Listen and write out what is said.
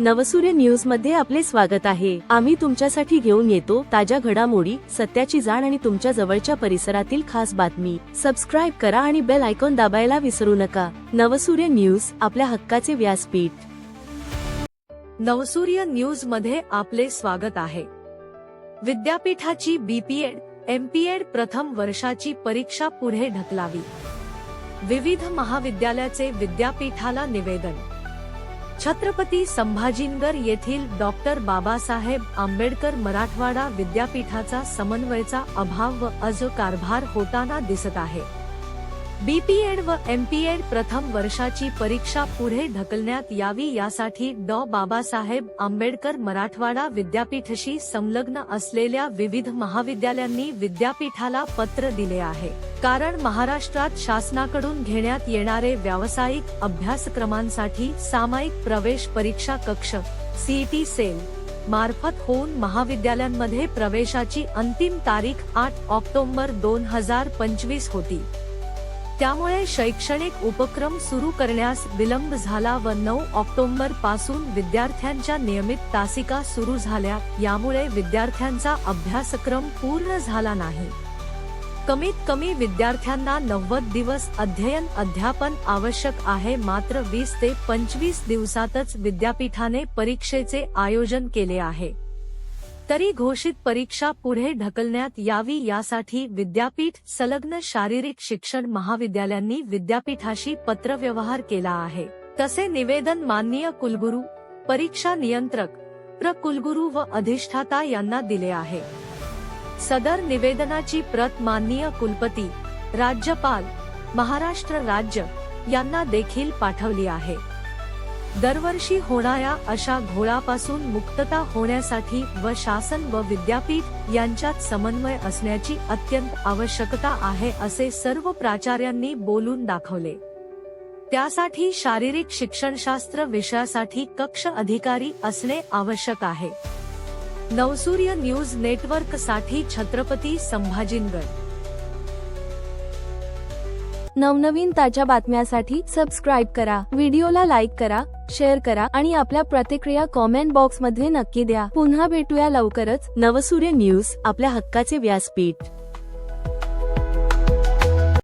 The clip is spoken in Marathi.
नवसूर्य न्यूजमध्ये आपले स्वागत आहे. आम्ही तुमच्यासाठी घेऊन येतो ताज्या घडामोडी सत्याची जाण आणि तुमच्या जवळच्या परिसरातील खास बातमी. सबस्क्राईब करा आणि बेल आयकॉन दाबायला विसरू नका. नवसूर्य न्यूज आपल्या हक्काचे व्यासपीठ. नवसूर्य न्यूजमध्ये आपले स्वागत आहे. विद्यापीठाची बीपीएड एमपीएड प्रथम वर्षाची परीक्षा पुढे ढकलावी. विविध महाविद्यालयाचे विद्यापीठाला निवेदन. छत्रपती संभाजीनगर येथील डॉक्टर बाबासाहेब आंबेडकर मराठवाडा विद्यापीठाचा समन्वयचा अभाव व अज कारभार होताना दिसत आहे. बीपीएड व एमपीएड प्रथम वर्षाची परीक्षा पुढे ढकलण्यात यावी यासाठी डॉ. बाबासाहेब आंबेडकर मराठवाडा विद्यापीठशी संलग्न असलेल्या विविध महाविद्यालयांनी विद्यापीठाला पत्र दिले आहे. कारण महाराष्ट्रात शासनाकडून घेण्यात येणारे व्यावसायिक अभ्यासक्रमांसाठी सामायिक प्रवेश परीक्षा कक्ष सीईटी सेल मार्फत होऊन महाविद्यालयांमध्ये प्रवेशाची अंतिम तारीख आठ ऑक्टोबर दोन हजार पंचवीस होती. त्यामुळे शैक्षणिक उपक्रम सुरू करण्यास विलंब झाला व नऊ ऑक्टोंबरपासून विद्यार्थ्यांच्या नियमित तासिका सुरू झाल्या. यामुळे विद्यार्थ्यांचा अभ्यासक्रम पूर्ण झाला नाही. कमीत कमी विद्यार्थ्यांना नव्वद दिवस अध्ययन अध्यापन आवश्यक आहे. मात्र वीस ते पंचवीस दिवसातच विद्यापीठाने परीक्षेचे आयोजन केले आहे. तरी घोषित परीक्षा पुढे ढकलण्यात यावी यासाठी विद्यापीठ संलग्न शारीरिक शिक्षण महाविद्यालयांनी विद्यापीठाशी पत्रव्यवहार केला आहे. तसे निवेदन माननीय कुलगुरू परीक्षा नियंत्रक प्र. कुलगुरू व अधिष्ठाता यांना दिले आहे. सदर निवेदनाची प्रत माननीय कुलपती राज्यपाल महाराष्ट्र राज्य यांना देखील पाठवली आहे. दरवर्षी होणाऱ्या अशा घोळापासून मुक्तता होण्यासाठी व शासन व विद्यापीठ यांच्यात समन्वय असण्याची अत्यंत आवश्यकता आहे असे सर्व प्राचार्यांनी बोलून दाखवले. त्यासाठी शारीरिक शिक्षणशास्त्र विषयासाठी कक्ष अधिकारी असणे आवश्यक आहे. नवसूर्य न्यूज नेटवर्कसाठी छत्रपती संभाजीनगर. नवनवीन ताज्या बातम्यासाठी सबस्क्राईब करा व्हिडिओला लाईक करा शेअर करा आणि आपल्या प्रतिक्रिया कॉमेंट बॉक्समध्ये नक्की द्या. पुन्हा भेटूया लवकरच नवसूर्य न्यूज आपल्या हक्काचे व्यासपीठ.